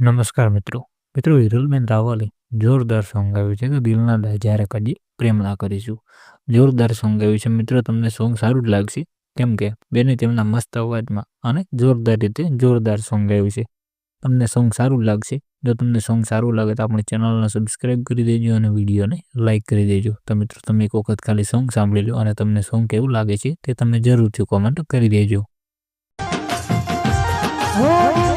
નમસ્કાર મિત્રો. મિત્રો વિરલબેન રાવલે જોરદાર સોંગ ગાયું છે. કે દિલના જ્યારે કદી પ્રેમ ના કરીશું. જોરદાર સોંગ ગાયું છે. મિત્રો તમને સોંગ સારું જ લાગશે. કેમ કે બેને તેમના મસ્ત અવાજમાં અને જોરદાર રીતે જોરદાર સોંગ ગાયું છે. તમને સોંગ સારું લાગશે. જો તમને સોંગ સારું લાગે તો આપણી ચેનલને સબસ્ક્રાઈબ કરી દેજો અને વિડીયોને લાઇક કરી દેજો. તો મિત્રો તમે એક વખત ખાલી સોંગ સાંભળી લો અને તમને સોંગ કેવું લાગે છે તે તમે જરૂરથી કોમેન્ટ કરી દેજો. Oh,